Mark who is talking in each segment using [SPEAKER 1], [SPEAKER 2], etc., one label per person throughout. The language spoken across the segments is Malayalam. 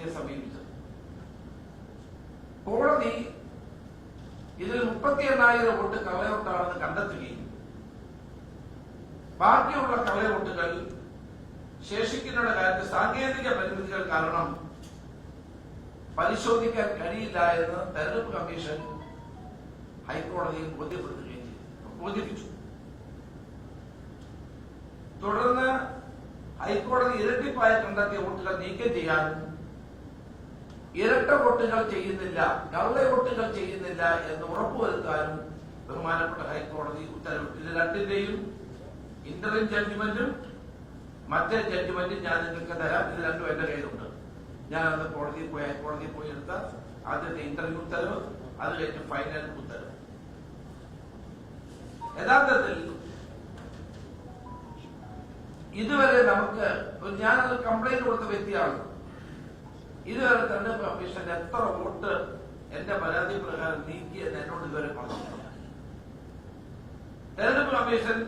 [SPEAKER 1] കോടതിയെ സമീപിച്ചത്. കോടതി ഇതിൽ മുപ്പത്തി എണ്ണായിരം വോട്ട് കള്ളവോട്ടാണെന്ന് കണ്ടെത്തുകയും ബാക്കിയുള്ള കള്ളവോട്ടുകൾ ശേഷിക്കുന്നവരുടെ കാര്യത്തിൽ സാങ്കേതിക പരിമിതികൾ കാരണം പരിശോധിക്കാൻ കഴിയില്ല എന്ന് തെരഞ്ഞെടുപ്പ് കമ്മീഷൻ ഹൈക്കോടതിയിൽ ബോധ്യപ്പെടുത്തുകയും ചെയ്തു. ബോധിപ്പിച്ചു തുടർന്ന് ഹൈക്കോടതി ഇരട്ടിപ്പായി കണ്ടെത്തിയ വോട്ടുകൾ നീക്കം ചെയ്യാനും ഇരട്ട വോട്ടുകൾ ചെയ്യുന്നില്ല കള്ള വോട്ടുകൾ ചെയ്യുന്നില്ല എന്ന് ഉറപ്പുവരുത്താനും ബഹുമാനപ്പെട്ട ഹൈക്കോടതി ഉത്തരവിട്ടു. ഇത് രണ്ടിന്റെയും ഇന്ററിം ജഡ്ജ്മെന്റും മറ്റേ ജഡ്ജ്മെന്റും ഞാൻ നിങ്ങൾക്ക് തരാം. ഇത് രണ്ടും എന്റെ കയ്യിലുണ്ട്. ഞാൻ അന്ന് കോടതിയിൽ പോയി ഹൈക്കോടതിയിൽ പോയി എടുത്ത ആദ്യത്തെ ഇന്റർവ്യൂ ഉത്തരവ് അത് കഴിഞ്ഞ് ഫൈനൽ ഉത്തരവ്. യഥാർത്ഥത്തിൽ ഇതുവരെ നമുക്ക് ഞാനത് കംപ്ലൈന്റ് കൊടുത്ത വ്യക്തിയാണ്. ഇതുവരെ തെരഞ്ഞെടുപ്പ് കമ്മീഷൻ എത്ര വോട്ട് എന്റെ പരാതി പ്രകാരം നീക്കിയെന്ന് എന്നോട് ഇതുവരെ പറഞ്ഞിട്ടില്ല. തെരഞ്ഞെടുപ്പ് കമ്മീഷൻ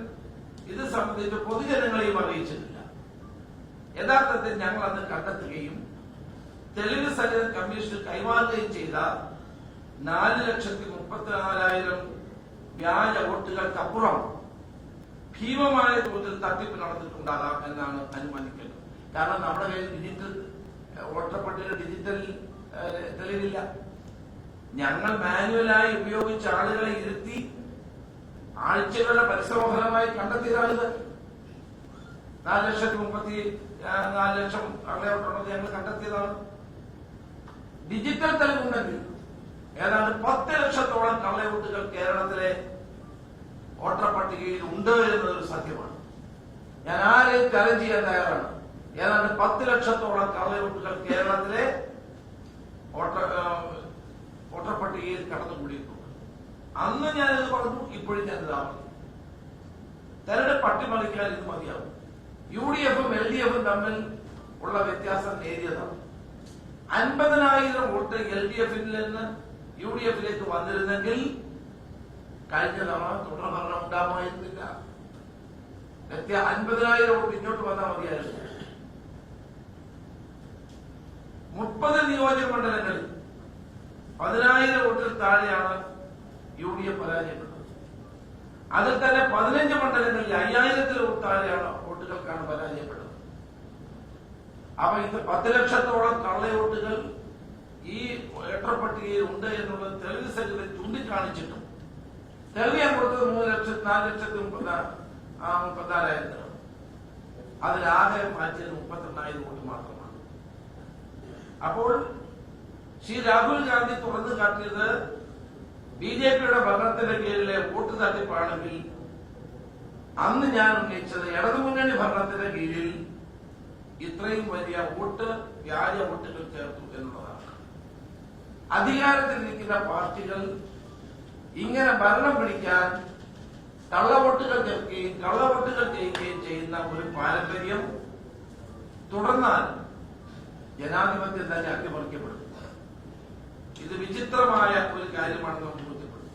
[SPEAKER 1] ഇത് സംബന്ധിച്ച് പൊതുജനങ്ങളെയും അറിയിച്ചിട്ടില്ല. യഥാർത്ഥത്തിൽ ഞങ്ങൾ അന്ന് കണ്ടെത്തുകയും തെളിവ് സഹിതം കമ്മീഷൻ കൈമാറുകയും ചെയ്ത നാല് ലക്ഷത്തി മുപ്പത്തിനാലായിരം വ്യാജ വോട്ടുകൾക്കപ്പുറം ഭീമമായ തോതിൽ തട്ടിപ്പ് നടന്നിട്ടുണ്ടാകാം എന്നാണ് അനുമാനിക്കുന്നത് കാരണം നമ്മുടെ കയ്യിൽ ഡിജിറ്റൽ ഏഹ്, വോട്ടർ പട്ടിക ഡിജിറ്റൽ തെളിവില്ല. ഞങ്ങൾ മാനുവലായി ഉപയോഗിച്ച ആളുകളെ ഇരുത്തി ആഴ്ചകളുടെ പരിശ്രമഫലമായി കണ്ടെത്തിയതാണിത്. നാല് ലക്ഷത്തി മുപ്പത്തി നാല് ലക്ഷം കള്ളയോട്ടുള്ളത് ഞങ്ങൾ കണ്ടെത്തിയതാണ്. ഡിജിറ്റൽ തെളിവുണ്ടെങ്കിൽ ഏതാണ്ട് പത്ത് ലക്ഷത്തോളം കള്ളയോട്ടുകൾ കേരളത്തിലെ വോട്ടർ പട്ടികയിൽ ഉണ്ട് എന്നതൊരു സത്യമാണ്. ഞാൻ ആരെയും ചലഞ്ച് ചെയ്യാൻ തയ്യാറാണ്. ഏതാണ്ട് പത്ത് ലക്ഷത്തോളം കള്ളവോട്ടുകൾ കേരളത്തിലെ വോട്ടർ പട്ടികയിൽ കടന്നുകൂടിയിട്ടുണ്ട്. അന്ന് ഞാനിത് പറഞ്ഞു ഇപ്പോഴും ഞാനിത് പറഞ്ഞു. തെരഞ്ഞെടുപ്പ് അട്ടിമറിക്കാൻ ഇത് മതിയാവും. യു ഡി എഫും എൽ ഡി എഫും തമ്മിൽ ഉള്ള വ്യത്യാസം നേരിയതാണ്. അൻപതിനായിരം വോട്ട് എൽ ഡി എഫിൽ നിന്ന് യു ഡി എഫിലേക്ക് വന്നിരുന്നെങ്കിൽ കഴിഞ്ഞ തവണ തുടർഭരണം ഉണ്ടാകുമായിരുന്നില്ല അൻപതിനായിരം വോട്ട് ഇങ്ങോട്ട് വന്നാൽ മതിയായിരുന്നു. മുപ്പത് നിയോജക മണ്ഡലങ്ങളിൽ പതിനായിരം വോട്ടിൽ താഴെയാണ് യു ഡി എഫ് പരാജയപ്പെട്ടത്. അതിൽ തന്നെ പതിനഞ്ച് മണ്ഡലങ്ങളിൽ അയ്യായിരത്തിൽ താഴെയാണ് വോട്ടുകൾക്കാണ് പരാജയപ്പെട്ടത്. അപ്പൊ ഇത് പത്ത് ലക്ഷത്തോളം കള്ളയോട്ടുകൾ ഈ വോട്ടർ പട്ടികയിൽ ഉണ്ട് എന്നുള്ളത് തെളിവ് സഹിതം ചൂണ്ടിക്കാണിച്ചിട്ടും തെളിവ് ഞാൻ കൊടുത്തത് മൂന്ന് ലക്ഷത്തി നാല് ലക്ഷത്തി മുപ്പത്തി ആ മുപ്പത്തിനാലായിരത്തിനാണ് അതിലാകെ മാറ്റിയത് മുപ്പത്തെണ്ണായിരം വോട്ട് മാത്രമാണ്. അപ്പോൾ ശ്രീ രാഹുൽ ഗാന്ധി തുറന്നു കാട്ടിയത് ബി ജെ പിയുടെ ഭരണത്തിന്റെ കീഴിലെ വോട്ട് തട്ടിപ്പാണെങ്കിൽ അന്ന് ഞാൻ ഉന്നയിച്ചത് ഇടതുമുന്നണി ഭരണത്തിന്റെ കീഴിൽ ഇത്രയും വലിയ വോട്ട് വ്യാജ വോട്ടുകൾ ചേർത്തു എന്നുള്ളതാണ്. അധികാരത്തിലിരിക്കുന്ന പാർട്ടികൾ ഇങ്ങനെ ഭരണം പിടിക്കാൻ കള്ളവോട്ടുകൾ ചേർക്കുകയും കള്ളവോട്ടുകൾ ചെയ്യുകയും ചെയ്യുന്ന ഒരു പാരമ്പര്യം തുടർന്നാൽ ജനാധിപത്യം തന്നെ അട്ടിമറിക്കപ്പെടും. ഇത് വിചിത്രമായ ഒരു കാര്യമാണെന്ന് നമുക്ക് ബോധ്യപ്പെടും.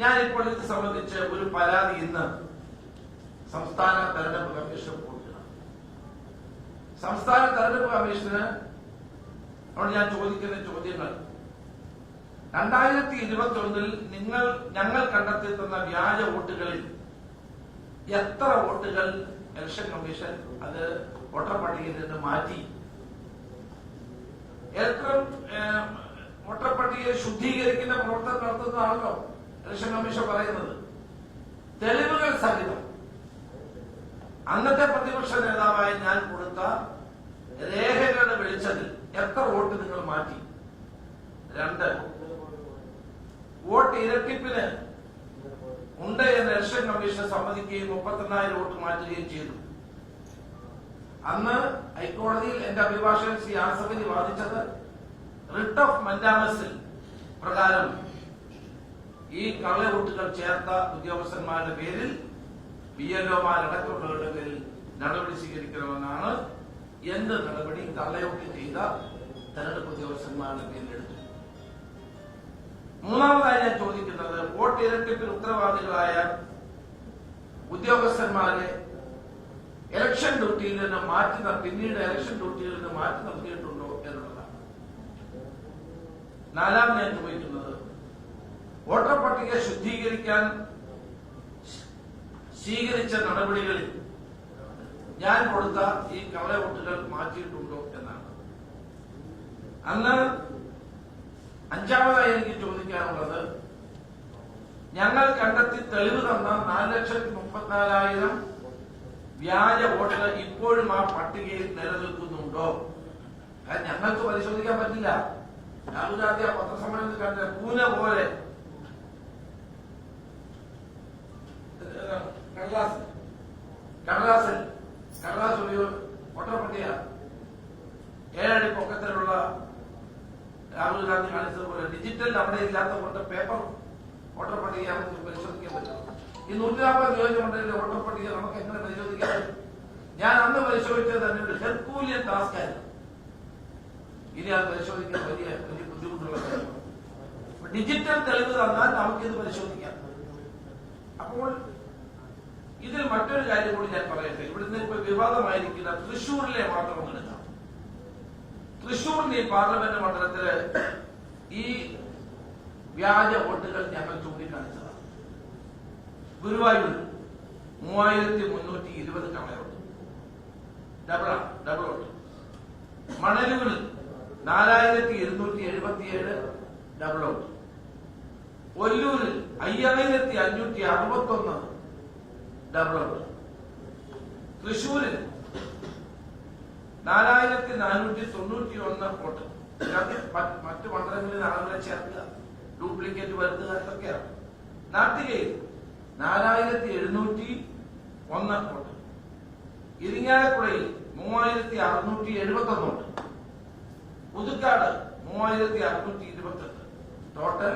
[SPEAKER 1] ഞാനിപ്പോൾ ഇത് സംബന്ധിച്ച് ഒരു പരാതി ഇന്ന് സംസ്ഥാന തെരഞ്ഞെടുപ്പ് കമ്മീഷൻ കൊടുക്കണം സംസ്ഥാന തെരഞ്ഞെടുപ്പ് കമ്മീഷന് അവിടെ ഞാൻ ചോദിക്കുന്ന ചോദ്യങ്ങൾ രണ്ടായിരത്തി ഇരുപത്തി ഒന്നിൽ നിങ്ങൾ ഞങ്ങൾ കണ്ടെത്തി തന്ന വ്യാജ വോട്ടുകളിൽ എത്ര വോട്ടുകൾ ഇലക്ഷൻ കമ്മീഷൻ അത് വോട്ടർ പട്ടികയിൽ നിന്ന് മാറ്റി? ഇലക്ട്രൽ ഏഹ്, വോട്ടർ ശുദ്ധീകരിക്കുന്ന പ്രവർത്തനം നടത്തുന്നതാണല്ലോ ഇലക്ഷൻ കമ്മീഷൻ പറയുന്നത്. തെളിവുകൾ സഹിതം. അന്നത്തെ പ്രതിപക്ഷ നേതാവായി ഞാൻ കൊടുത്ത രേഖകളുടെ വെളിച്ചത്തിൽ എത്ര വോട്ട് നിങ്ങൾ മാറ്റി? രണ്ട്. വോട്ട് ഇരട്ടിപ്പിന് ഉണ്ട് എന്ന് ഇലക്ഷൻ കമ്മീഷൻ സമ്മതിക്കുകയും മുപ്പത്തെണ്ണായിരം വോട്ട് മാറ്റുകയും ചെയ്തു. അന്ന് ഹൈക്കോടതിയിൽ എന്റെ അഭിഭാഷകൻ ശ്രീ ആസഫലി വാദിച്ചത് റിട്ട് ഓഫ് മൻഡാമസിൽ പ്രകാരം ഈ കള്ളവോട്ടുകൾ ചേർത്ത ഉദ്യോഗസ്ഥന്മാരുടെ പേരിൽ ബി എൽ ഒമാരടക്കമുള്ളവരുടെ പേരിൽ നടപടി സ്വീകരിക്കണമെന്നാണ് എന്ത് നടപടി? കള്ളവോട്ട് ചെയ്ത തെരഞ്ഞെടുപ്പ് ഉദ്യോഗസ്ഥന്മാരുടെ പേരിൽ എടുത്തു. മൂന്നാമതായി ഞാൻ ചോദിക്കുന്നത് വോട്ട് ഇരട്ടിപ്പിൽ ഉത്തരവാദികളായ ഉദ്യോഗസ്ഥന്മാരെ ഇലക്ഷൻ ഡ്യൂട്ടിയിൽ നിന്ന് മാറ്റി പിന്നീട് ഇലക്ഷൻ ഡ്യൂട്ടിയിൽ നിന്ന് മാറ്റി നിർത്തിയിട്ടുണ്ടോ എന്നുള്ളതാണ്. നാലാം ഞാൻ ചോദിക്കുന്നത് വോട്ടർ പട്ടിക ശുദ്ധീകരിക്കാൻ സ്വീകരിച്ച നടപടികളിൽ ഞാൻ കൊടുത്ത ഈ കവല വോട്ടുകൾ മാറ്റിയിട്ടുണ്ടോ എന്നാണ്. അന്ന് അഞ്ചാമതായി എനിക്ക് ചോദിക്കാനുള്ളത് ഞങ്ങൾ കണ്ടെത്തി തെളിവ് തന്ന നാല് ലക്ഷത്തി മുപ്പത്തിനാലായിരം വ്യാജ വോട്ടുകൾ ഇപ്പോഴും ആ പട്ടികയിൽ നിലനിൽക്കുന്നുണ്ടോ? കാരണം ഞങ്ങൾക്ക് പരിശോധിക്കാൻ പറ്റില്ല. രാഹുൽ ഗാന്ധി ആ പത്രസമ്മേളനത്തിൽ കണ്ട പൂന പോലെ. കടലാസ്. കടലാസിൽ കടലാസ് ഉപയോഗ വോട്ടർ പട്ടിക. ഏഴടി പൊക്കത്തിലുള്ള രാഹുൽ ഗാന്ധി കാണിച്ചതുപോലെ ഡിജിറ്റൽ നമ്മുടെ ഇല്ലാത്ത കൊണ്ട് പേപ്പർ വോട്ടർ പട്ടിക നമുക്ക് പരിശോധിക്കാൻ പറ്റും. ഈ നൂറ്റി നാൽപ്പത് നിയോജകമണ്ഡലിലെ വോട്ടർ പട്ടിക നമുക്ക് എങ്ങനെ പരിശോധിക്കാൻ ഞാൻ അന്ന് പരിശോധിച്ചത് തന്നെ ഒരു ഹെർക്കൂലിയൻ ടാസ്ക് ആയിരുന്നു. ഇനി അത് പരിശോധിക്കാൻ വലിയ വലിയ ബുദ്ധിമുട്ടുള്ള കാര്യമാണ്. ഡിജിറ്റൽ തെളിവ് തന്നാൽ നമുക്കിത് പരിശോധിക്കാം. അപ്പോൾ ഇതിൽ മറ്റൊരു കാര്യം കൂടി ഞാൻ പറയട്ടെ. ഇവിടുന്ന് ഇപ്പൊ വിവാദമായിരിക്കുന്ന തൃശൂരിലെ മാത്രം എടുക്കാം. തൃശൂരിൽ ഈ പാർലമെന്റ് മണ്ഡലത്തിൽ ഈ വ്യാജ വോട്ടുകൾ ഞങ്ങൾ ചൂണ്ടിക്കാണിച്ചതാണ് ഗുരുവായൂർ മൂവായിരത്തി മുന്നൂറ്റി ഇരുപത് കവലയുണ്ട് ഡബിൾ ഡബിൾ വോട്ട് മണലൂരിൽ നാലായിരത്തി ഇരുന്നൂറ്റി എഴുപത്തിയേഴ് ഡബിൾ വോട്ട് ഒല്ലൂരിൽ അയ്യായിരത്തി അഞ്ഞൂറ്റി അറുപത്തി ഒന്ന് ഡബിൾ വോട്ട്. തൃശൂരിൽ നാലായിരത്തി നാനൂറ്റി തൊണ്ണൂറ്റി ഒന്ന് മറ്റ് മറ്റ് മണ്ഡലങ്ങളിൽ ആളുകളെ ചേർക്കുക. ഡ്യൂപ്ലിക്കേറ്റ് വരുത്തുക എന്നൊക്കെയാണ് നാട്ടികയിൽ നാലായിരത്തി എഴുന്നൂറ്റി ഒന്ന് വോട്ട്. ഇരിങ്ങാലക്കുടയിൽ മൂവായിരത്തി അറുന്നൂറ്റി എഴുപത്തി ഒന്ന് വോട്ട്. പുതുക്കാട് മൂവായിരത്തി അറുന്നൂറ്റി ഇരുപത്തെട്ട് ടോട്ടൽ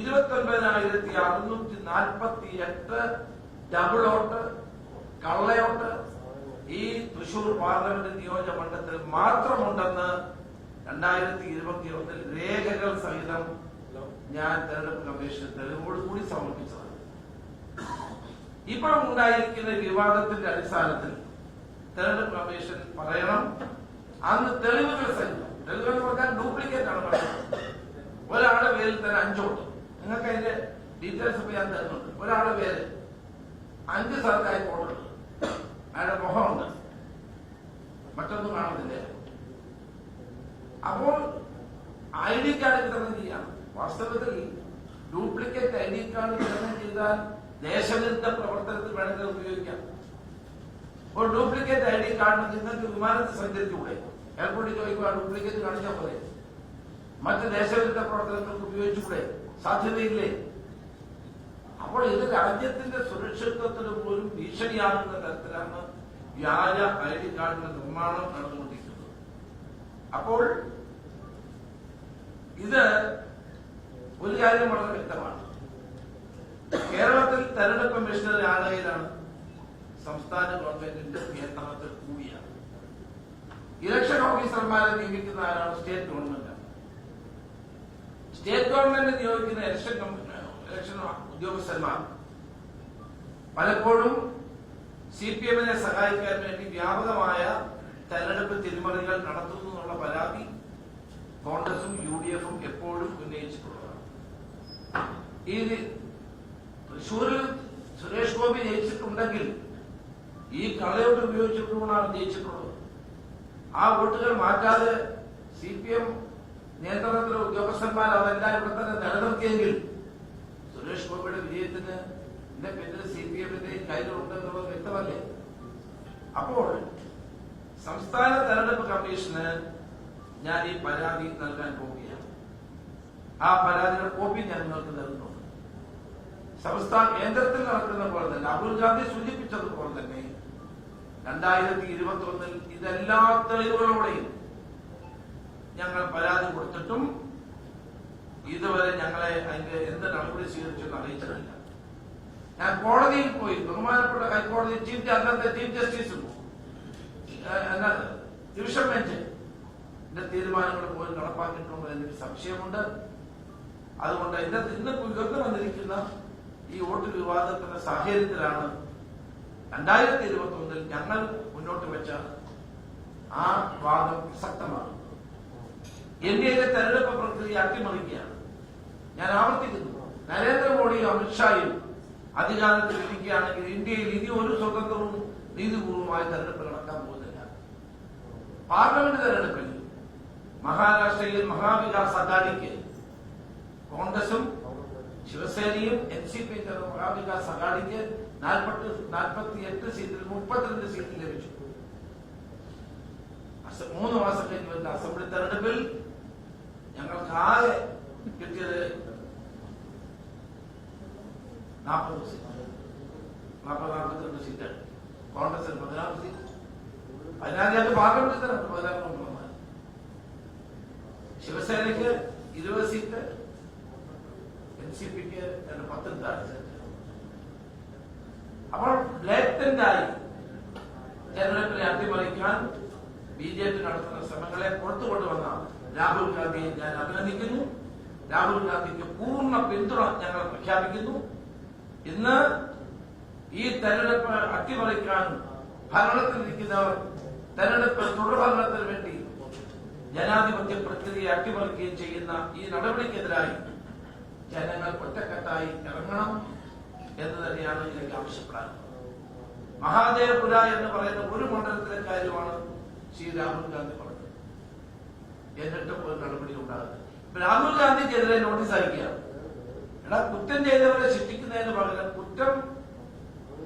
[SPEAKER 1] ഇരുപത്തി അറുന്നൂറ്റി നാൽപ്പത്തി എട്ട് ഡബിൾ വോട്ട്. കള്ളയോട്ട്. ഈ തൃശൂർ പാർലമെന്റ് നിയോജക മണ്ഡലത്തിൽ മാത്രമുണ്ടെന്ന് രണ്ടായിരത്തി ഇരുപത്തി ഒന്നിൽ രേഖകൾ സഹിതം ഞാൻ തെരഞ്ഞെടുപ്പ് കമ്മീഷൻ തെളിവോട് കൂടി സമർപ്പിച്ചതാണ്. ഇപ്പോൾ ഉണ്ടായിരിക്കുന്ന വിവാദത്തിന്റെ അടിസ്ഥാനത്തിൽ തെരഞ്ഞെടുപ്പ് കമ്മീഷൻ പറയണം. അന്ന് തെളിവുകൾ സഹിതം. തെളിവുകൾ പറഞ്ഞാൽ ഡ്യൂപ്ലിക്കേറ്റ് ആണ് പറയുന്നത് ഒരാളുടെ പേരിൽ തന്നെ അഞ്ചോട്ട് നിങ്ങൾക്ക് അതിന്റെ ഡീറ്റെയിൽസ് ഇപ്പൊ ഞാൻ തരുന്നുണ്ട്. ഒരാളുടെ പേര് അഞ്ച് സർക്കാർ പോകുന്നുണ്ട് അയാളുടെ മുഖമുണ്ട്. മറ്റൊന്നും കാണുന്നില്ല. അപ്പോൾ ഐ ഡി കാർഡ് വിതരണം ചെയ്യാം. വാസ്തവത്തിൽ ഡ്യൂപ്ലിക്കേറ്റ് ഐ ഡി കാർഡ് വിതരണം ചെയ്താൽ ദേശവിരുദ്ധ പ്രവർത്തനത്തിൽ വേണമെങ്കിൽ ഉപയോഗിക്കാം ഇപ്പോൾ ഡ്യൂപ്ലിക്കേറ്റ് ഐ ഡി കാർഡ് നിങ്ങൾക്ക് വിമാനത്തിൽ സഞ്ചരിച്ചുകൂടെ? എയർപോർട്ടിൽ ചോദിക്കുക ഡ്യൂപ്ലിക്കേറ്റ് കാണിച്ചാൽ പോലെ മറ്റ് ദേശവിരുദ്ധ പ്രവർത്തനങ്ങൾക്ക് ഉപയോഗിച്ചുകൂടെ? സാധ്യതയില്ലേ? അപ്പോൾ ഇത് രാജ്യത്തിന്റെ സുരക്ഷിതത്വത്തിന് പോലും ഭീഷണിയാകുന്ന തരത്തിലാണ് വ്യാജ ഐ ഡി കാർഡിന്റെ നിർമ്മാണം നടന്നുകൊണ്ടിരിക്കുന്നത്. അപ്പോൾ ഇത് ഒരു കാര്യം വളരെ വ്യക്തമാണ്. കേരളത്തിൽ തെരഞ്ഞെടുപ്പ് കമ്മീഷണർ ആരായിലാണ് സംസ്ഥാന ഗവൺമെന്റിന്റെ നിയന്ത്രണത്തിൽ കൂടിയാണ്. ഇലക്ഷൻ ഓഫീസർമാരെ നിയമിക്കുന്ന ആരാണ്? സ്റ്റേറ്റ് ഗവൺമെന്റ് സ്റ്റേറ്റ് ഗവൺമെന്റ് നിയോഗിക്കുന്ന ഇലക്ഷൻ ഇലക്ഷൻ ഉദ്യോഗസ്ഥന്മാർ. പലപ്പോഴും സി പി എമ്മിനെ സഹായിക്കാൻ വേണ്ടി വ്യാപകമായ തെരഞ്ഞെടുപ്പ് തിരിമറികൾ നടത്തുന്നു എന്നുള്ള പരാതി കോൺഗ്രസും യു ഡി എഫും എപ്പോഴും ഉന്നയിച്ചിട്ടുള്ളതാണ്. ഈ തൃശൂരിൽ സുരേഷ് ഗോപി ജയിച്ചിട്ടുണ്ടെങ്കിൽ ഈ കളയോട്ട് ഉപയോഗിച്ചിട്ടുമാണ് ജയിച്ചിട്ടുള്ളത്. ആ വോട്ടുകൾ മാറ്റാതെ സി പി എം നിയന്ത്രണത്തിലെ ഉദ്യോഗസ്ഥന്മാർ അതെല്ലാം ഇവിടെ തന്നെ നിലനിർത്തിയെങ്കിൽ സുരേഷ് ഗോപിയുടെ വിജയത്തിന് ഇതിന്റെ പിന്നിൽ സി പി എമ്മിന്റെയും കയ്യിലുണ്ടെന്നുള്ളത് വ്യക്തമല്ലേ? അപ്പോൾ സംസ്ഥാന തെരഞ്ഞെടുപ്പ് കമ്മീഷന് ഞാൻ ഈ പരാതി നൽകാൻ പോവുകയാണ്. ആ പരാതിയുടെ കോപ്പി ഞാൻ നിങ്ങൾക്ക് നൽകുന്നുണ്ട് സംസ്ഥാന കേന്ദ്രത്തിൽ നടക്കുന്ന പോലെ തന്നെ അബുൽ ഗാന്ധി സൂചിപ്പിച്ചതുപോലെ തന്നെ രണ്ടായിരത്തി ഇരുപത്തി ഒന്നിൽ ഇതെല്ലാ തെളിവുകളോടെയും ഞങ്ങൾ പരാതി കൊടുത്തിട്ടും ഇതുവരെ ഞങ്ങളെ അതിന്റെ എന്ത് നടപടി സ്വീകരിച്ചെന്ന് അറിയിച്ചിട്ടില്ല. ഞാൻ കോടതിയിൽ പോയി. ബഹുമാനപ്പെട്ട ഹൈക്കോടതി ചീഫ് അന്നത്തെ ചീഫ് ജസ്റ്റിസും എന്നാ, ഡിവിഷൻ ബെഞ്ച് എന്റെ തീരുമാനങ്ങൾ പോലും നടപ്പാക്കിയിട്ടുണ്ടോ എന്നൊരു സംശയമുണ്ട്. അതുകൊണ്ട് എന്റെ ഇന്ന് ഉയർന്നു വന്നിരിക്കുന്ന ഈ വോട്ട് വിവാദത്തിന്റെ സാഹചര്യത്തിലാണ് രണ്ടായിരത്തി ഇരുപത്തി ഒന്നിൽ ഞങ്ങൾ മുന്നോട്ട് വെച്ച ആ വാദം പ്രസക്തമാണ്. ഇന്ത്യയിലെ തെരഞ്ഞെടുപ്പ് പ്രക്രിയ അട്ടിമറിക്കുകയാണ്. ഞാൻ ആവർത്തിക്കുന്നു. നരേന്ദ്രമോദിയും അമിത്ഷായും അധികാരത്തിൽ ഇരിക്കുകയാണെങ്കിൽ ഇന്ത്യയിൽ ഇനി ഒരു സ്വതന്ത്രവും നീതിപൂർവമായ തെരഞ്ഞെടുപ്പ് നടക്കാൻ പോകുന്നില്ല. പാർലമെന്റ് തെരഞ്ഞെടുപ്പിൽ മഹാരാഷ്ട്രയിലെ മഹാവികാസ് അഗാഡിക്ക് കോൺഗ്രസും ശിവസേനയും എൻ സി പി മഹാവികാസ് അഗാഡിക്ക് നാൽപ്പത്തി നാൽപ്പത്തി എട്ട് സീറ്റിൽ മുപ്പത്തിരണ്ട് സീറ്റ് ലഭിച്ചു. മൂന്ന് മാസം കഴിഞ്ഞ് വരുന്ന അസംബ്ലി തെരഞ്ഞെടുപ്പിൽ ഞങ്ങൾക്ക് ആകെ കിട്ടിയത് നാൽപ്പത് സീറ്റ്. നാൽപ്പത് നാൽപ്പത്തിരണ്ട് സീറ്റാണ്. കോൺഗ്രസിന് പതിനാറ് സീറ്റ്. പതിനാലിനകത്ത് പാർലമെന്റ് തെരഞ്ഞെടുപ്പ് പതിനാറ് ശിവസേനയ്ക്ക് ഇരുപത് സീറ്റ്. എൻ താഴെ അപ്പോൾ ലേറ്റന്റായി തെരഞ്ഞെടുപ്പിനെ അട്ടിമറിക്കാൻ ബി ജെ പി നടത്തുന്ന ശ്രമങ്ങളെ പുറത്തു കൊണ്ടുവന്ന രാഹുൽ ഗാന്ധിയെ ഞാൻ അഭിനന്ദിക്കുന്നു. രാഹുൽ ഗാന്ധിക്ക് പൂർണ പിന്തുണ ഞങ്ങൾ പ്രഖ്യാപിക്കുന്നു. ഇന്ന് ഈ തെരഞ്ഞെടുപ്പ് അട്ടിമറിക്കാൻ ഭരണത്തിലിരിക്കുന്നവർ തെരഞ്ഞെടുപ്പ് തുടർഭരണത്തിന് വേണ്ടി ജനാധിപത്യ പ്രക്രിയ അട്ടിമറിക്കുകയും ചെയ്യുന്ന ഈ നടപടിക്കെതിരായി ജനങ്ങൾ ഒറ്റക്കെട്ടായി ഇറങ്ങണം എന്ന് തന്നെയാണ് ഇതിലേക്ക് ആവശ്യപ്പെടാൻ. മഹാദേവപുര എന്ന് പറയുന്ന ഒരു മണ്ഡലത്തിലെ കാര്യമാണ് ശ്രീ രാഹുൽ ഗാന്ധി പറഞ്ഞത്. എന്നിട്ട് ഒരു നടപടി ഉണ്ടാകുന്നത് രാഹുൽ ഗാന്ധിക്കെതിരെ നോട്ടീസ് അയക്കുകയാണ് എടാ കുറ്റം ചെയ്തവരെ ശിക്ഷിക്കുന്നതിന് പകരം കുറ്റം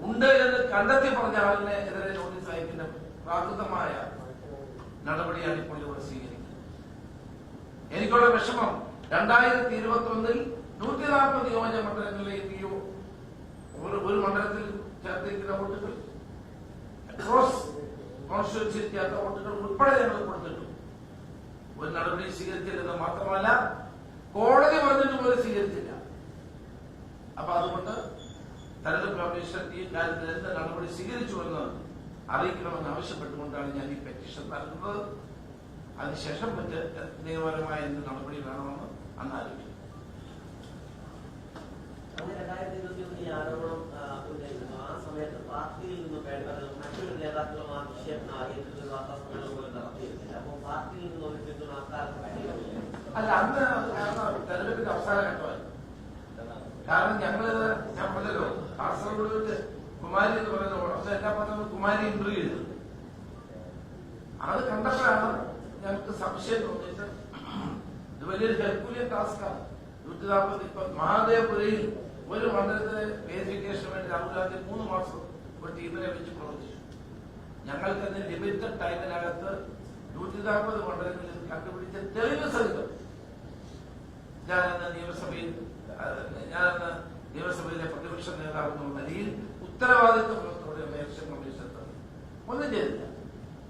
[SPEAKER 1] ഉണ്ട് എന്ന് കണ്ടെത്തി പറഞ്ഞ ആളിനെ എതിരെ നോട്ടീസ് അയക്കുന്ന പ്രാകൃതമായ നടപടിയാണ് ഇപ്പോൾ ഇവിടെ സ്വീകരിക്കുന്നത്. എനിക്കുള്ള വിഷമം. രണ്ടായിരത്തി ഇരുപത്തി ഒന്നിൽ നൂറ്റി നാൽപ്പത് നിയോജക മണ്ഡലങ്ങളിലെ എത്തിയോ ഒരു ഒരു മണ്ഡലത്തിൽ ചേർത്തിരിക്കുന്ന വോട്ടുകൾ. ക്രോസ് കോൺസ്റ്റിറ്റ്യൂൻസി ചേർത്ത വോട്ടുകൾ ഉൾപ്പെടെ ഞങ്ങൾ കൊടുത്തിട്ടു. ഒരു നടപടി സ്വീകരിച്ചില്ലെന്ന് മാത്രമല്ല കോടതി പറഞ്ഞിട്ട് പോലും സ്വീകരിച്ചില്ല. അപ്പൊ അതുകൊണ്ട് തെരഞ്ഞെടുപ്പ് കമ്മീഷൻ ഈ കാര്യത്തിൽ എന്ത് നടപടി സ്വീകരിച്ചുവെന്ന് അറിയിക്കണമെന്ന് ആവശ്യപ്പെട്ടുകൊണ്ടാണ് ഞാൻ ഈ പെറ്റീഷൻ നൽകുന്നത്. അതിനുശേഷം മറ്റ് നിയമപരമായ എന്ത് നടപടി വേണമെന്ന് അന്ന് ആലോചിക്കും അല്ല അന്ന് തെരഞ്ഞെടുപ്പിന്റെ അവസാന ഘട്ടമായി കാരണം ഞങ്ങൾ ഞാൻ പറഞ്ഞല്ലോ കാസർഗോഡ് കുമാരി എന്ന് പറയുന്ന പക്ഷെ എന്നെ പറഞ്ഞത് കുമാരി ഇന്റർവ്യൂ ചെയ്തു. അത് കണ്ടപ്പോഴാണ് ഞങ്ങൾക്ക് സംശയം തോന്നിയിട്ട് ഇത് വലിയൊരു ഹെർക്കുലിയൻ ടാസ്ക്കാണ്. നൂറ്റി നാൽപ്പത്തി മഹാദേവപുരയിൽ ഒരു മണ്ഡലത്തിലെ വേരിഫിക്കേഷന് വേണ്ടി രാഹുൽ ഗാന്ധി മൂന്ന് മാസം ഒരു ടീമിനെ വെച്ച് പ്രവർത്തിച്ചു. ഞങ്ങൾക്ക് ലിമിറ്റഡ് ടൈമിനകത്ത് നൂറ്റി നാൽപ്പത് മണ്ഡലങ്ങളിൽ കണ്ടുപിടിച്ച തെളിവ് സഹിതം ഞാനന്ന് നിയമസഭയിൽ ഞാനന്ന് നിയമസഭയിലെ പ്രതിപക്ഷ നേതാവ് എന്നുള്ള നിലയിൽ ഉത്തരവാദിത്വത്തോടെ ഇലക്ഷൻ കമ്മീഷൻ ഒന്നും ചെയ്തില്ല.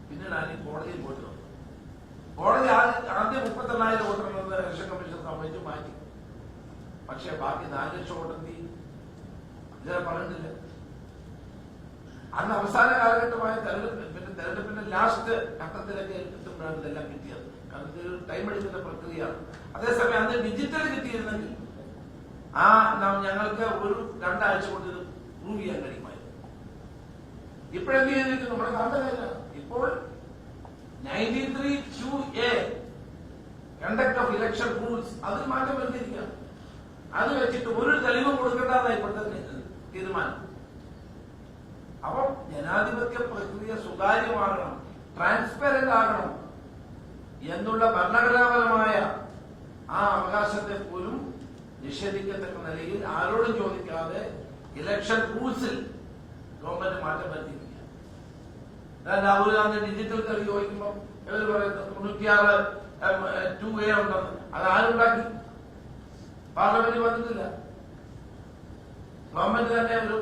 [SPEAKER 1] പിന്നീട് ഈ കോടതിയിൽ പോയിട്ട് കോടതി ആദ്യം ആദ്യം മുപ്പത്തെണ്ണായിരം വോട്ടർ ഇലക്ഷൻ കമ്മീഷൻ സമ്മതിച്ച് മാറ്റി. പക്ഷെ ബാക്കി നാല് ലക്ഷം വോട്ട് എന്ത് ഇതുവരെ പറഞ്ഞിട്ടില്ല. അന്ന് അവസാന കാലഘട്ടമായ തെരഞ്ഞെടുപ്പ് പിന്നെ തെരഞ്ഞെടുപ്പിന്റെ ലാസ്റ്റ് ഘട്ടത്തിലൊക്കെ എത്തുമ്പോഴാണ് ഇതെല്ലാം കിട്ടിയത്. കാരണം ഇത് ടൈം എടുക്കുന്ന പ്രക്രിയയാണ്. അതേസമയം അന്ന് ഡിജിറ്റൽ കിട്ടിയിരുന്നെങ്കിൽ ആ ഞങ്ങൾക്ക് ഒരു രണ്ടാഴ്ച കൊണ്ട് ഇത് പ്രൂവ് ചെയ്യാൻ കഴിയുമായിരുന്നു. ഇപ്പോഴെന്ത് നമ്മുടെ കണ്ടതല്ല ഇപ്പോൾ ninety three two A conduct of election rules അതിൽ മാറ്റം വരുത്തിയിരിക്കുകയാണ് അത് വെച്ചിട്ട് ഒരു തെളിവും കൊടുക്കേണ്ടതാണ് ഇപ്പോഴത്തെ തീരുമാനം. അപ്പം ജനാധിപത്യ പ്രക്രിയ സുതാര്യമാകണം ട്രാൻസ്പെറന്റ് ആകണം എന്നുള്ള ഭരണഘടനാപരമായ ആ അവകാശത്തെ പോലും നിഷേധിക്കത്തക്ക നിലയിൽ ആരോടും ചോദിക്കാതെ ഇലക്ഷൻ റൂൾസിൽ ഗവൺമെന്റ് മാറ്റം ഞാൻ രാഹുൽ ഗാന്ധി ഡിജിറ്റൽ തെളിവ് ചോദിക്കുമ്പോൾ ഇവർ പറയുന്നത് തൊണ്ണൂറ്റിയാറ് ടു എ ഉണ്ടെന്ന്. അത് ആരുണ്ടാക്കി? പാർലമെന്റ് വന്നിട്ടില്ല. ഗവൺമെന്റ് തന്നെ ഒരു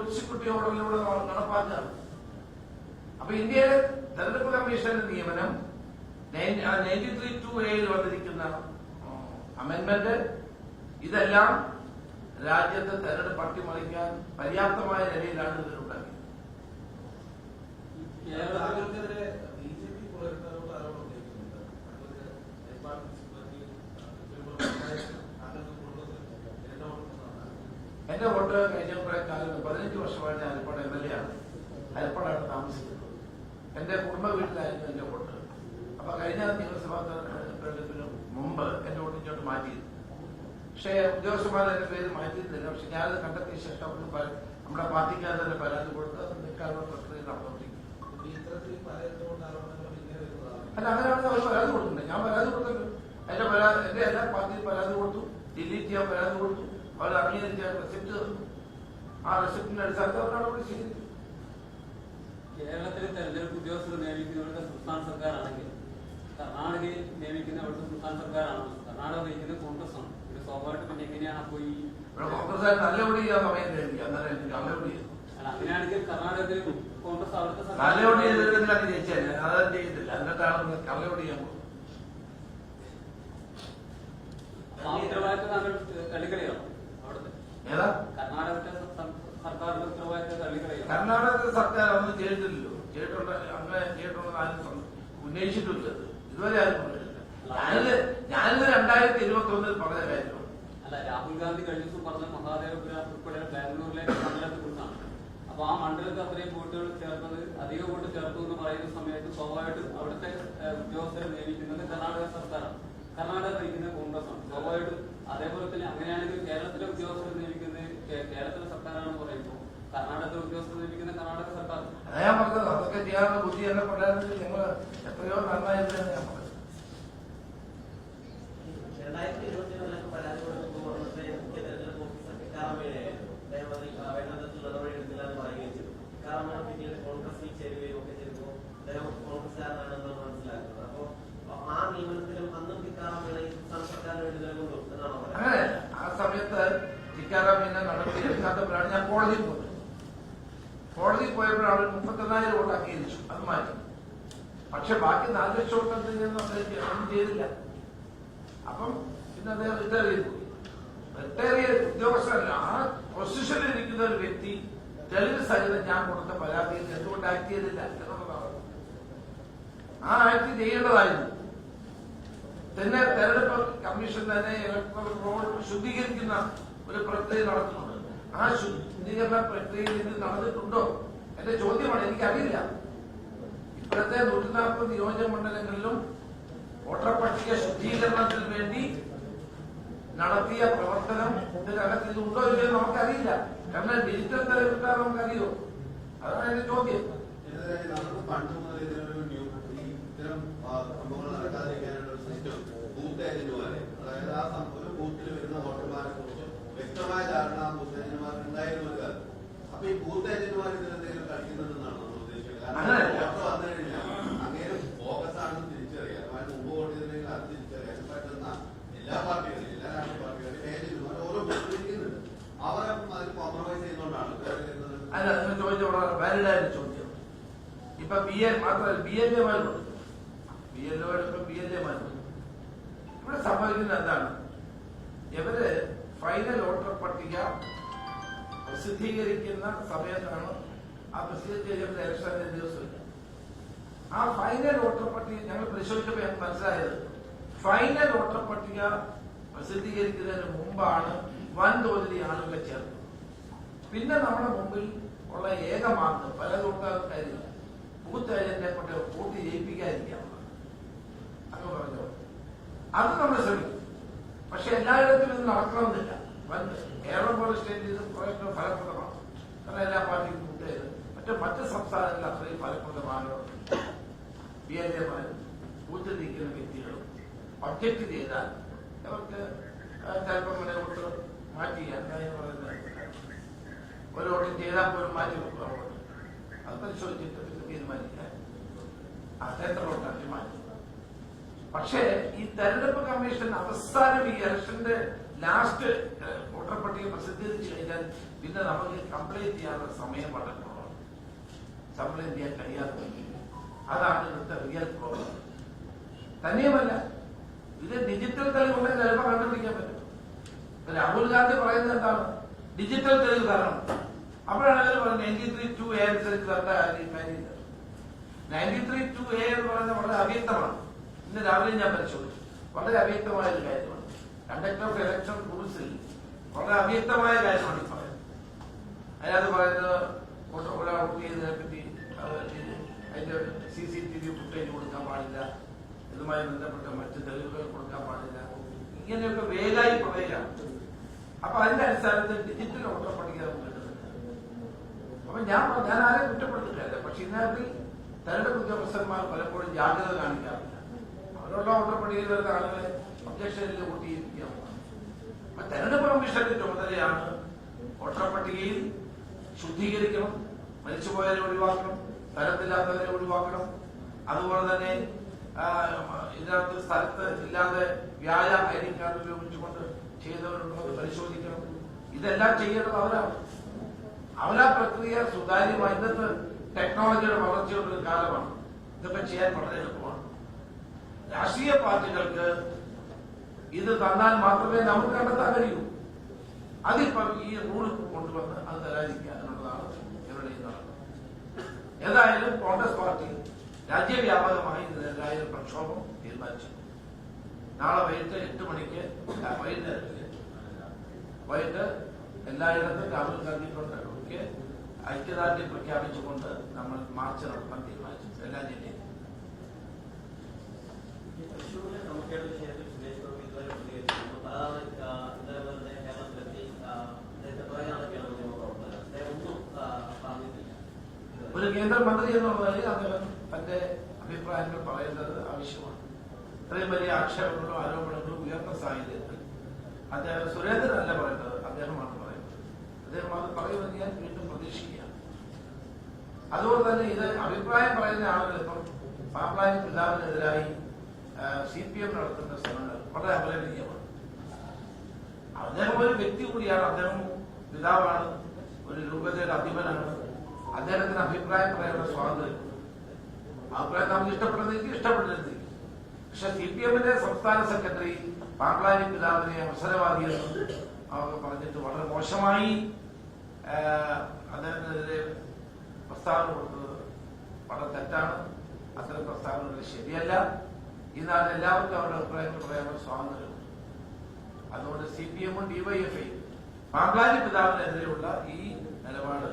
[SPEAKER 1] ഓർഡറിലൂടെ നടപ്പാക്കുകയാണ് അപ്പൊ ഇന്ത്യയിലെ തെരഞ്ഞെടുപ്പ് കമ്മീഷന്റെ നിയമനം നയന്റി ത്രീ ടു എയിൽ വന്നിരിക്കുന്ന അമെന്റ്മെന്റ് ഇതെല്ലാം രാജ്യത്തെ തെരഞ്ഞെടുപ്പ് അട്ടിമറിക്കാൻ പര്യാപ്തമായ നിലയിലാണ് ഇതിലുണ്ടാക്കിയത്.
[SPEAKER 2] എന്റെ
[SPEAKER 1] വോട്ട് കഴിഞ്ഞ കുറെ കാലം പതിനഞ്ച് വർഷമായി ഞാൻ അരിപ്പാട് എം എൽ എ ആണ്. ഹരിപ്പാടാണ് താമസിക്കുന്നത്. എന്റെ കുടുംബ വീട്ടിലായിരുന്നു എന്റെ വോട്ട്. അപ്പൊ കഴിഞ്ഞ നിയമസഭാ തെരഞ്ഞെടുപ്പിന് മുമ്പ് എന്റെ വോട്ട് ഇങ്ങോട്ട് മാറ്റിയിരുന്നു. പക്ഷേ ഉദ്യോഗസ്ഥന്മാർ എന്റെ പേര് മാറ്റിയിരുന്നില്ല. പക്ഷെ ഞാനത് കണ്ടെത്തിയ ശേഷം അവർക്ക് നമ്മുടെ പാർട്ടിക്കാർ തന്നെ പരാതി കൊടുത്ത് അത് നിൽക്കാനുള്ള പ്രക്രിയ നടന്നുകൊണ്ടിരിക്കും അല്ല അങ്ങനെയാണെങ്കിൽ അവർ പരാതി കൊടുക്കുന്നത് ഞാൻ പരാതി കൊടുത്തിട്ടുണ്ട്. എന്റെ പരാതി എന്റെ എല്ലാ പാർട്ടിയും പരാതി കൊടുത്തു. ഡിലീറ്റ് ചെയ്യാൻ പരാതി കൊടുത്തു. അവർ അംഗീകരിച്ച റെസിപ്റ്റ് ആ റെസിപ്റ്റിന്റെ അടിസ്ഥാനത്തിൽ അവർ ചെയ്തത്
[SPEAKER 3] കേരളത്തിലെ തെരഞ്ഞെടുപ്പ് ഉദ്യോഗസ്ഥർ നിയമിക്കുന്നവരുടെ സംസ്ഥാന സർക്കാരാണെങ്കിൽ കർണാടകയിൽ നിയമിക്കുന്ന അവിടുത്തെ സംസ്ഥാന സർക്കാരാണ്. കർണാടക നയിക്കുന്നത് കോൺഗ്രസ് ആണ്. ഇത് സ്വാഭാവികമായിട്ട് പിന്നെ എങ്ങനെയാണ്
[SPEAKER 1] പോയി കോൺഗ്രസ് നല്ലപടി ചെയ്യാൻ സമയം കഴിഞ്ഞു അന്നേരം എനിക്ക് നല്ലപടി ചെയ്തു
[SPEAKER 3] അല്ല, അങ്ങനെയാണെങ്കിൽ കർണാടകത്തിൽ കോൺഗ്രസ് അവിടുത്തെ
[SPEAKER 1] നല്ലപടി ചെയ്തിരുന്നില്ല ജയിച്ചാൽ ഞാൻ ചെയ്തില്ല എന്നിട്ടാണ് കള്ളപടി ചെയ്യാൻ പോകുന്നത്
[SPEAKER 3] ആ ഉത്തരവാദിത്തം താങ്കൾ അവിടുത്തെ
[SPEAKER 1] ഏതാ? കർണാടക സർക്കാർ ഒന്നും ചെയ്തിട്ടില്ലല്ലോ ചെയ്തിട്ടുള്ള അങ്ങനെ ചെയ്തിട്ടുള്ളത് ആരും ഉന്നയിച്ചിട്ടില്ല. ഇതുവരെ ആരും പറഞ്ഞിട്ടില്ല ഞാനിത് ഞാനിത് രണ്ടായിരത്തി ഇരുപത്തി ഒന്നിൽ പറഞ്ഞ കാര്യമാണ്
[SPEAKER 3] അല്ല രാഹുൽ ഗാന്ധി കഴിഞ്ഞ ദിവസം പറഞ്ഞ മഹാദേവപുര ഉൾപ്പെടെ ബാംഗ്ലൂരിലെ മണ്ഡലത്തെ കുറിച്ചാണ്. അപ്പൊ ആ മണ്ഡലത്തിൽ അത്രയും വോട്ടുകൾ ചേർത്തത് അധിക വോട്ട് ചേർത്തു എന്ന് പറയുന്ന സമയത്ത് സ്വാഭാവികമായിട്ടും അവിടുത്തെ ഉദ്യോഗസ്ഥരെ നിയമിക്കുന്നത് കർണാടക സർക്കാരാണ്. കർണാടക ഭരിക്കുന്ന കോൺഗ്രസ് ആണ് സ്വാഭാവികമായിട്ടും അതേപോലെ തന്നെ അങ്ങനെയാണെങ്കിൽ കേരളത്തിലെ ഉദ്യോഗസ്ഥരെ കേരളത്തിലെ സർക്കാരാണെന്ന് പറയുമ്പോൾ കർണാടകത്തിലെ ഉദ്യോഗസ്ഥരെ നിയമിക്കുന്ന കർണാടക സർക്കാർ.
[SPEAKER 1] അതാ ഞാൻ പറഞ്ഞത് അതൊക്കെ ചെയ്യാനുള്ള ബുദ്ധി എന്നെ പറയാണെങ്കിൽ ഞങ്ങൾ എത്രയോ നന്നായിരുന്നു ഞാൻ പറഞ്ഞത്.
[SPEAKER 4] രണ്ടായിരത്തി ഇരുപത്തിയൊന്നിലൊക്കെ പരാതി കൊടുക്കുമ്പോൾ അന്നത്തെ മുഖ്യ തെരഞ്ഞെടുപ്പ് ഓഫീസർ ടിക്കാറാമേനെയായിരുന്നു അതേമാതിരി ആ, വേണ്ട തരത്തിൽ നടപടി എടുത്തില്ല എന്ന് പറയുകയും ചെയ്തു. ടിക്കാറാമ പിന്നീട് കോൺഗ്രസിൽ ചേരുകയും ഒക്കെ ചെയ്തപ്പോൾ അദ്ദേഹം കോൺഗ്രസ്സുകാരനാണെന്നാണ് മനസ്സിലാക്കുന്നത് അപ്പോ ആ നിയമനത്തിലും അന്നും ടിക്കാറാമേനെ ഈ സംസ്ഥാന സർക്കാരിന് വേണ്ടി നിലകൊണ്ടു എന്നാണോ പറയുന്നത്
[SPEAKER 1] അങ്ങനെയല്ല ആ സമയത്ത് ടിക്കാറാം പിന്നെ നടപടി എടുക്കാത്തപ്പോഴാണ് ഞാൻ കോടതിയിൽ പോയി. കോടതിയിൽ പോയപ്പോഴാണ് മുപ്പത്തൊന്നായിരം വോട്ട് അംഗീകരിച്ചു. അത് മാറ്റി. പക്ഷെ ബാക്കി നാല് ലക്ഷം വോട്ട് നിന്ന് ഒന്നും ചെയ്തില്ല. അപ്പം പിന്നെ അദ്ദേഹം റിട്ടയർ ചെയ്തു. പോയി റിട്ടയർ ചെയ്ത ഉദ്യോഗസ്ഥരല്ല ആ പൊസിഷനിൽ ഇരിക്കുന്ന ഒരു വ്യക്തി തെളിവ് സഹിതം ഞാൻ കൊടുത്ത പരാതിയിൽ എന്തുകൊണ്ട് ആക്ട് ചെയ്തില്ല എന്നുള്ളതാണ് ആ ആക്ട് ചെയ്യേണ്ടതായിരുന്നു. തന്നെ തെരഞ്ഞെടുപ്പ് കമ്മീഷൻ തന്നെ ഇലക്ട്രോണിക് ശുദ്ധീകരിക്കുന്ന ഒരു പ്രക്രിയ നടത്തുന്നുണ്ട്. ആ ശുദ്ധീകരണ പ്രക്രിയയിൽ നിന്ന് നടന്നിട്ടുണ്ടോ? എന്റെ ചോദ്യമാണ്. എനിക്കറിയില്ല. ഇപ്പോഴത്തെ നൂറ്റി നാൽപ്പത് നിയോജക മണ്ഡലങ്ങളിലും വോട്ടർ പട്ടിക ശുദ്ധീകരണത്തിന് വേണ്ടി നടത്തിയ പ്രവർത്തനം ഇതിനകത്ത് ഇതുണ്ടോ ഇല്ലയോ നമുക്കറിയില്ല. കാരണം ഡിജിറ്റൽ തെളിവിട്ടാൽ നമുക്കറിയോ? അതാണ് എന്റെ ചോദ്യം.
[SPEAKER 5] പണ്ട് മുതൽ ഇതിനൊരു ഇത്തരം സംഭവങ്ങൾ നടക്കാതിരിക്കാനുള്ള ഒരു സിസ്റ്റം ബൂത്ത് ഏജന്റുമാരെ അതായത് ആ സം- ഒരു ബൂത്തിൽ വരുന്ന വോട്ടർമാരെ കുറിച്ച് വ്യക്തമായ ധാരണ ആ ബൂത്ത് ഏജന്റുമാർക്ക് ഉണ്ടായിരുന്ന ഒരു കാലം അപ്പൊ ഈ ബൂത്ത് ഏജന്റുമാർ ഇതിനെന്തെങ്കിലും കളിക്കുന്നുണ്ടെന്നാണ് ഉദ്ദേശിക്കുന്നത് കാരണം
[SPEAKER 1] അങ്ങനെയല്ല.
[SPEAKER 5] വോട്ടർ വന്നു കഴിഞ്ഞാൽ അങ്ങനെ ഫോക്കസ് ആണെന്ന് തിരിച്ചറിയാം. അതായത് മുമ്പ് വോട്ട് ചെയ്തിട്ടുണ്ടെങ്കിൽ അത് തിരിച്ചറിയാൻ പറ്റുന്ന എല്ലാ പാർട്ടികളും എല്ലാ രാഷ്ട്രീയ പാർട്ടികളും ഏജന്റുമാർ ഓരോ ബൂത്തിൽ ഇരിക്കുന്നുണ്ട് അവരെ അതിൽ കോംപ്രമൈസ്
[SPEAKER 1] അല്ല നിങ്ങൾ ചോദിച്ച വളരെ വാലിഡായ ചോദ്യം. ഇപ്പൊ ബി എ മാത്രമല്ല ബി എൽ എമാരുണ്ട് ബി എൽ ഇപ്പൊ ബി എൽ ഇവിടെ സംഭവിക്കുന്നത് എന്താണ്? ഇവർ ഫൈനൽ പ്രസിദ്ധീകരിക്കുന്ന സമയത്താണ് ആ പ്രസിദ്ധീകരിക്കുന്ന ഇലക്ഷന്റെ ദിവസമില്ല ആ ഫൈനൽ വോട്ടർ പട്ടിക ഞങ്ങൾ പരിശോധിച്ചപ്പോൾ ഞങ്ങൾക്ക് മനസ്സിലായത് ഫൈനൽ വോട്ടർ പട്ടിക പ്രസിദ്ധീകരിക്കുന്നതിന് മുമ്പാണ് വൻതോതിൽ ആളുകളെ ചേർത്തത്. പിന്നെ നമ്മുടെ മുമ്പിൽ ഉള്ള ഏക മാർഗം പലതുകൊണ്ടാകുന്ന കാര്യമില്ല. ബൂത്ത് ഏജന്റിനെ കൊണ്ട് വോട്ട് ജയിപ്പിക്കാതിരിക്കാം അങ്ങ് പറഞ്ഞു അത് നമ്മൾ ശ്രമിക്കും. പക്ഷെ എല്ലായിടത്തും ഇത് നടക്കണമെന്നില്ല. കേരളം സ്റ്റേറ്റിൽ ഇത് കുറെ ഫലപ്രദമാണ്. കാരണം എല്ലാ പാർട്ടിക്കും കൂട്ടുകയത് ചെയ്ത് മറ്റു മറ്റ് സംസ്ഥാനങ്ങളിൽ അത്രയും ഫലപ്രദമായ ബി എൽ എമാരും ബൂത്തിൽ നിൽക്കുന്ന വ്യക്തികളും ഒബ്ജക്ട് ചെയ്താൽ അവർക്ക് ചിലപ്പോൾ കൊടുത്ത് മാറ്റി എന്താ പറയുന്നത് ഒരു വോട്ട് ചെയ്താൽ പോലും മാറ്റി വെക്കുക അത് പരിശോധിച്ചിട്ട് പിന്നെ തീരുമാനിക്കാൻ അതെത്ര വോട്ടാക്കി മാറ്റി പക്ഷേ ഈ തെരഞ്ഞെടുപ്പ് കമ്മീഷൻ അവസാനം ഈ ഇലക്ഷന്റെ ലാസ്റ്റ് വോട്ടർ പട്ടിക പ്രസിദ്ധീകരിച്ചു കഴിഞ്ഞാൽ പിന്നെ നമുക്ക് കംപ്ലൈന്റ് ചെയ്യാനുള്ള സമയം വളരെ കുറവാണ്. കംപ്ലൈന്റ് ചെയ്യാൻ കഴിയാതെ അതാണ് ഇവിടുത്തെ റിയൽ പ്രോബ്ലം തന്നെയുമല്ല ഇത് ഡിജിറ്റൽ തെളിവുണ്ടെങ്കിൽ ചിലപ്പോൾ കണ്ടുപിടിക്കാൻ പറ്റും. രാഹുൽ ഗാന്ധി പറയുന്നത് എന്താണ്? ഡിജിറ്റൽ തെളിവ് തരണം. അപ്പോഴാണ് അവർ നയന്റി ത്രീ ടു എ അനുസരിച്ച് നയന്റി ത്രീ ടു എ എന്ന് പറയുന്നത് വളരെ അവ്യക്തമാണ്. ഇന്ന് രാവിലെ ഞാൻ പരിശോധിച്ചു. വളരെ അവ്യക്തമായ ഒരു കാര്യമാണ്. കണ്ടക്ടർ ഓഫ് ഇലക്ഷൻ റൂൾസിൽ വളരെ അവ്യക്തമായ കാര്യമാണ് ഈ പറയുന്നത്. അതിനകത്ത് പറയുന്നത് ഫോട്ടോ ഒരാൾ ചെയ്തതിനെ പറ്റി അതിന്റെ C C T V footage കൊടുക്കാൻ പാടില്ല. ഇതുമായി ബന്ധപ്പെട്ട മറ്റ് തെളിവുകൾ കൊടുക്കാൻ പാടില്ല. ഇങ്ങനെയൊക്കെ വേലായി പറയുകയാണ്. അപ്പൊ അതിന്റെ അടിസ്ഥാനത്തിൽ ഡിജിറ്റൽ ഓട്ടോ പഠിക്കാൻ അപ്പൊ ഞാൻ ഞാൻ ആരെ കുറ്റപ്പെടുത്തില്ല പക്ഷെ ഇതിനകത്ത് തെരഞ്ഞെടുപ്പ് ഉദ്യോഗസ്ഥന്മാർ പലപ്പോഴും ജാഗ്രത കാണിക്കാറില്ല. അവരുള്ള ഓട്ടോ പഠിക്കുന്ന ആളുകളെ ഒബ്ജക്ഷനിൽ കൂട്ടിയിരിക്കുക അപ്പൊ തെരഞ്ഞെടുപ്പ് കമ്മീഷന്റെ ചുമതലയാണ് വോട്ടർ പട്ടികയിൽ ശുദ്ധീകരിക്കണം മരിച്ചുപോയവരെ ഒഴിവാക്കണം സ്ഥലത്തില്ലാത്തവരെ ഒഴിവാക്കണം. അതുപോലെ തന്നെ ഇതിനകത്ത് സ്ഥലത്ത് ഇല്ലാതെ വ്യായ ഐ കാർഡ് ഉപയോഗിച്ചുകൊണ്ട് ചെയ്തവരുണ്ടോ അത് പരിശോധിക്കണം. ഇതെല്ലാം ചെയ്യേണ്ടത് അവരാണ്. അവരാ പ്രക്രിയ സുതാര്യമായി. ഇന്നത്തെ ടെക്നോളജിയുടെ വളർച്ചയുള്ള ഒരു കാലമാണ്. ഇതൊക്കെ ചെയ്യാൻ വളരെ എളുപ്പമാണ്. രാഷ്ട്രീയ പാർട്ടികൾക്ക് ഇത് തന്നാൽ മാത്രമേ നമുക്ക് കണ്ടെത്താൻ കഴിയൂ. അതിപ്പം ഈ റൂൾ കൊണ്ടുവന്ന് അത് തരാതിരിക്കുക എന്നുള്ളതാണ് ഇവരുടെ ഈ ഏതായാലും കോൺഗ്രസ് പാർട്ടി രാജ്യവ്യാപകമായി ഇതിനെതിരായ പ്രക്ഷോഭം തീരുമാനിച്ചു. നാളെ വൈകിട്ട് എട്ട് മണിക്ക് വൈകുന്നേരത്തിൽ വൈകിട്ട് എല്ലായിടത്തും രാഹുൽ ഗാന്ധി ഒക്കെ ഐക്യദാർഢ്യം പ്രഖ്യാപിച്ചുകൊണ്ട് നമ്മൾ മാർച്ച് നടത്താൻ തീരുമാനിച്ചു. എല്ലാ ജില്ലയിലും. ഒരു കേന്ദ്രമന്ത്രി പറഞ്ഞാൽ അദ്ദേഹം തന്റെ അഭിപ്രായങ്ങൾ പറയേണ്ടത് ആവശ്യമാണ്. ഇത്രയും വലിയ ആക്ഷേപങ്ങളും ആരോപണങ്ങളും ഉയർന്ന സാഹചര്യത്തിൽ അദ്ദേഹം സുരേന്ദ്രനല്ല പറയേണ്ടത് അദ്ദേഹമാണ് പറയുന്നത്. അദ്ദേഹം അത് പറയുമെന്ന് ഞാൻ വീണ്ടും പ്രതീക്ഷിക്കുകയാണ്. അതുകൊണ്ട് തന്നെ ഇത് അഭിപ്രായം പറയുന്ന ആളുകൾ ഇപ്പം പാപ്ലാനി പിതാവിനെതിരായി സി പി എം നടത്തുന്ന ശ്രമങ്ങൾ വളരെ അപലപനീയമാണ്. അദ്ദേഹം ഒരു വ്യക്തി കൂടിയാണ്. അദ്ദേഹം പിതാവാണ്. ഒരു രൂപതയുടെ അധിപനാണ്. അദ്ദേഹത്തിന് അഭിപ്രായം പറയാനുള്ള സ്വാതന്ത്ര്യം. അഭിപ്രായം നമുക്ക് ഇഷ്ടപ്പെടുന്നെങ്കിൽ ഇഷ്ടപ്പെട്ടിരുന്നെങ്കിൽ പക്ഷെ സി പി എമ്മിന്റെ സംസ്ഥാന സെക്രട്ടറി പാർലാരി പിതാവിനെ അവസരവാദിയെന്നും അവർക്ക് പറഞ്ഞിട്ട് വളരെ മോശമായി അദ്ദേഹത്തിനെതിരെ പ്രസ്താവന കൊടുത്തത് വളരെ തെറ്റാണ്. അത്തരം പ്രസ്താവനകൾ ശരിയല്ല. നാട്ടിൽ എല്ലാവർക്കും അവരുടെ അഭിപ്രായങ്ങൾ പറയാനുള്ള സ്വാതന്ത്ര്യമുണ്ട് അതുകൊണ്ട് സി പി എമ്മും ഡിവൈഎഫ്ഐ മാംഗ്ലാജി പിതാവിനെതിരെയുള്ള ഈ നിലപാട്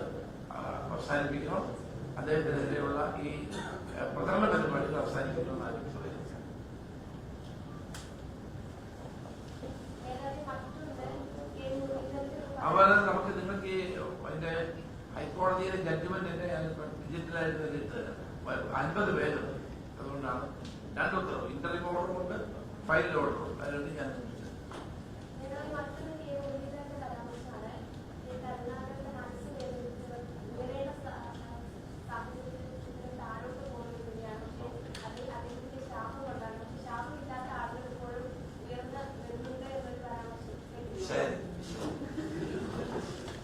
[SPEAKER 1] അവസാനിപ്പിക്കണം. അദ്ദേഹത്തിനെതിരെയുള്ള ഈ പ്രധാന പ്രചരണ അവസാനിപ്പിക്കണം എന്നാണ് എനിക്ക്